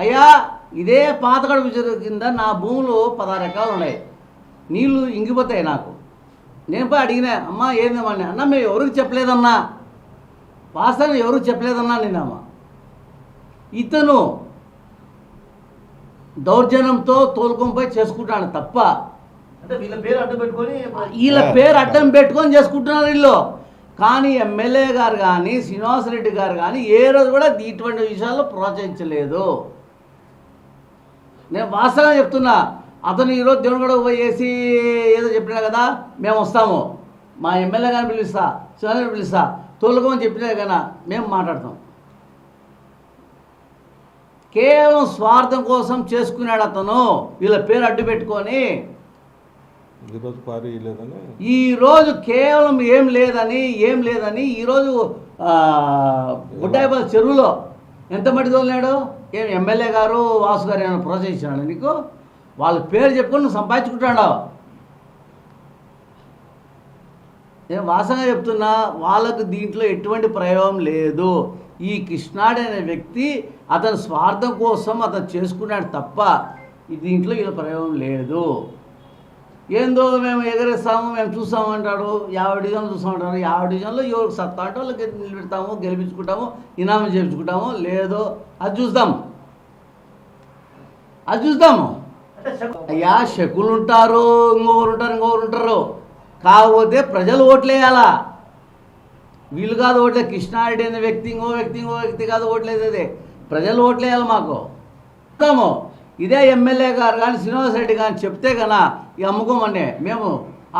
అయ్యా ఇదే పాతగడ విజయ కింద నా భూములు పదహారు ఎకరాలు ఉన్నాయి. నీళ్ళు ఇంగిపోతాయి నాకు. నేను పోయి అడిగినా అమ్మా ఏందమ్మా అని. అన్న మేము ఎవరికి చెప్పలేదన్నా? వాస్తవం ఎవరికి చెప్పలేదన్నా? నిన్నమ్మా ఇతను దౌర్జన్యంతో తోలుకొని పోయి చేసుకుంటాను తప్ప అంటే వీళ్ళ పేరు అడ్డు పెట్టుకొని వీళ్ళ పేరు అడ్డం పెట్టుకొని చేసుకుంటున్నారు వీళ్ళు. కానీ ఎమ్మెల్యే గారు కానీ శ్రీనివాసరెడ్డి గారు కానీ ఏ రోజు కూడా ఇటువంటి విషయాల్లో ప్రోత్సహించలేదు. నేను వాస్తవంగా చెప్తున్నా అతను ఈరోజు దేవుడు పోయేసి ఏదో చెప్పినా కదా మేము వస్తాము. మా ఎమ్మెల్యే గారిని పిలుస్తా శ్రీనివాసరెడ్డి పిలుస్తా తోలుకోమని చెప్పినా కదా మేము మాట్లాడతాం. కేవలం స్వార్థం కోసం చేసుకున్నాడు అతను. వీళ్ళ పేరు అడ్డు పెట్టుకొని ఈరోజు కేవలం ఏం లేదని ఏం లేదని ఈరోజు గుడ్డాయిపల్లి చెరువులో ఎంత మట్టి తోలినాడు? ఏం ఎమ్మెల్యే గారు వాసు గారు ఏమైనా ప్రోత్సహించినాడు నీకు? వాళ్ళ పేరు చెప్పుకొని నువ్వు సంపాదించుకుంటాడా నేను వాసంగా చెప్తున్నా వాళ్ళకు దీంట్లో ఎటువంటి ప్రయోగం లేదు. ఈ కృష్ణాడు అనే వ్యక్తి అతని స్వార్థం కోసం అతను చేసుకున్నాడు తప్ప దీంట్లో వీళ్ళ ప్రయోగం లేదు. ఏందో మేము ఎగరేస్తాము మేము చూస్తాము అంటాడు. యాభై డివిజన్లు చూస్తామంటారు యాభై డివిజన్లో ఎవరికి సత్తా అంటే వాళ్ళకి నిలబెడతాము గెలిపించుకుంటాము ఇనామం చేయించుకుంటాము. లేదో అది చూద్దాం అది చూద్దాము అయ్యా శకులు ఉంటారు ఇంకొకరు ఉంటారు ఇంకొకరు ఉంటారు. కాకపోతే ప్రజలు ఓట్లేయాలా? వీళ్ళు కాదు ఓట్లే కృష్ణారెడ్డి అనే వ్యక్తి ఇంకో వ్యక్తి ఇంకో వ్యక్తి కాదు ఓట్లేసేది. ప్రజలు ఓట్లేయాలి మాకు. చెప్తాము ఇదే ఎమ్మెల్యే గారు కానీ శ్రీనివాస్ రెడ్డి కానీ చెప్తే కన్నా ఈ అమ్ముకోమని మేము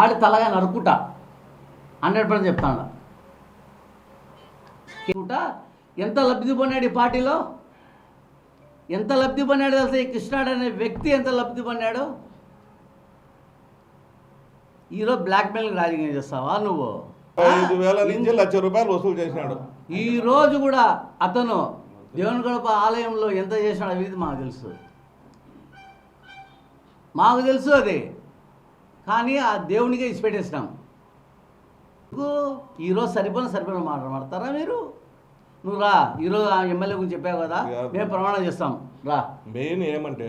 ఆడి తలగా నరుకుంటా హండ్రెడ్ పర్సెంట్ చెప్తాను ఎంత లబ్ధి పొందాడు ఈ పార్టీలో? ఎంత లబ్ధి పొందాడు తెలుసా ఈ కృష్ణాడు అనే వ్యక్తి ఎంత లబ్ధి పొందాడు? ఈరోజు బ్లాక్మెయిల్ రాజకీయం చేస్తావా నువ్వు? ఐదు వేల నుంచి లక్ష రూపాయలు వసూలు చేసినాడు. ఈ రోజు కూడా అతను దేవుని గడప ఆలయంలో ఎంత చేసినాడు అనేది మాకు తెలుసు. మాకు తెలుసు అది. కానీ ఆ దేవునికే ఇచ్చిపెట్టేసినాం? ఈరోజు సరిపోయిన సరిపోయిన మాట మాడతారా మీరు? నువ్వు రా ఈరోజు ఆ ఎమ్మెల్యే గురించి చెప్పావు కదా. మేము ప్రమాణం చేస్తాం. రా. మెయిన్ ఏమంటే